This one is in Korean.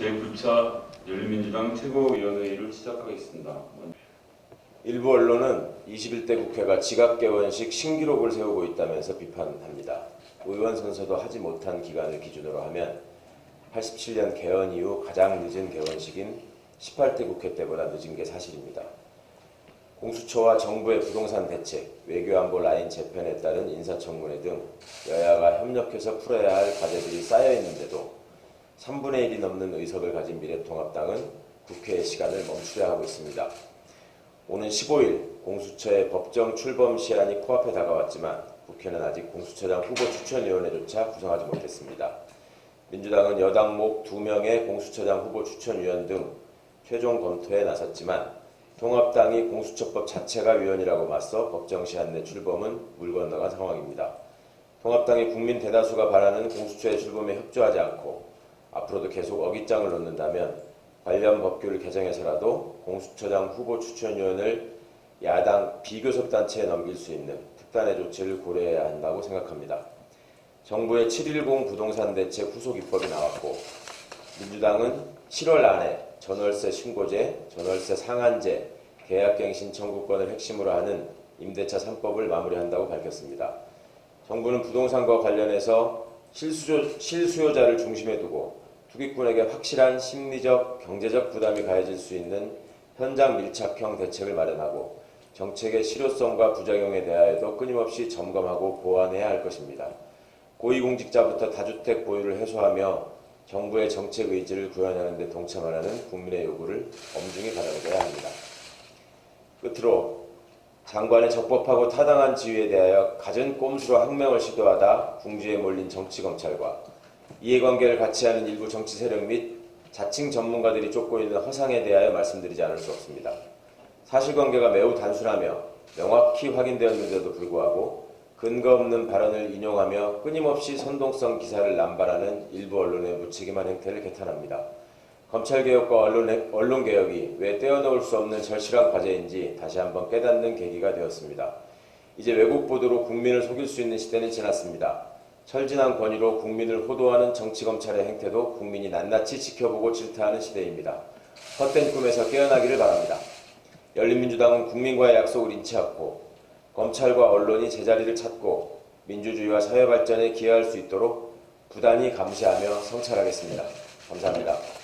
제9차 열린민주당 최고위원회의를 시작하겠습니다. 일부 언론은 21대 국회가 지각개원식 신기록을 세우고 있다면서 비판합니다. 의원 선서도 하지 못한 기간을 기준으로 하면 87년 개헌 이후 가장 늦은 개원식인 18대 국회 때보다 늦은 게 사실입니다. 공수처와 정부의 부동산 대책, 외교안보 라인 재편에 따른 인사청문회 등 여야가 협력해서 풀어야 할 과제들이 쌓여 있는데도 3분의 1이 넘는 의석을 가진 미래통합당은 국회의 시간을 멈추려 하고 있습니다. 오는 15일 공수처의 법정 출범 시한이 코앞에 다가왔지만 국회는 아직 공수처장 후보 추천위원회조차 구성하지 못했습니다. 민주당은 여당 목 2명의 공수처장 후보 추천위원 등 최종 검토에 나섰지만 통합당이 공수처법 자체가 위헌이라고 맞서 법정 시한 내 출범은 물 건너간 상황입니다. 통합당이 국민 대다수가 바라는 공수처의 출범에 협조하지 않고 앞으로도 계속 어깃장을 놓는다면 관련 법규를 개정해서라도 공수처장 후보 추천위원을 야당 비교섭 단체에 넘길 수 있는 특단의 조치를 고려해야 한다고 생각합니다. 정부의 710 부동산 대책 후속 입법이 나왔고 민주당은 7월 안에 전월세 신고제, 전월세 상한제, 계약갱신 청구권을 핵심으로 하는 임대차 3법을 마무리한다고 밝혔습니다. 정부는 부동산과 관련해서 실수요, 실수요자를 중심에 두고 투기꾼에게 확실한 심리적, 경제적 부담이 가해질 수 있는 현장 밀착형 대책을 마련하고 정책의 실효성과 부작용에 대하여도 끊임없이 점검하고 보완해야 할 것입니다. 고위공직자부터 다주택 보유를 해소하며 정부의 정책 의지를 구현하는 데 동참하라는 국민의 요구를 엄중히 받아들여야 합니다. 끝으로 장관의 적법하고 타당한 지위에 대하여 갖은 꼼수로 항명을 시도하다 궁지에 몰린 정치검찰과 이해관계를 같이 하는 일부 정치 세력 및 자칭 전문가들이 쫓고 있는 허상에 대하여 말씀드리지 않을 수 없습니다. 사실관계가 매우 단순하며 명확히 확인되었는데도 불구하고 근거 없는 발언을 인용하며 끊임없이 선동성 기사를 남발하는 일부 언론의 무책임한 행태를 개탄합니다. 검찰개혁과 언론, 언론개혁이 왜 떼어놓을 수 없는 절실한 과제인지 다시 한번 깨닫는 계기가 되었습니다. 이제 외국 보도로 국민을 속일 수 있는 시대는 지났습니다. 철진한 권위로 국민을 호도하는 정치검찰의 행태도 국민이 낱낱이 지켜보고 질타하는 시대입니다. 헛된 꿈에서 깨어나기를 바랍니다. 열린민주당은 국민과의 약속을 않고 검찰과 언론이 제자리를 찾고 민주주의와 사회 발전에 기여할 수 있도록 부단히 감시하며 성찰하겠습니다. 감사합니다.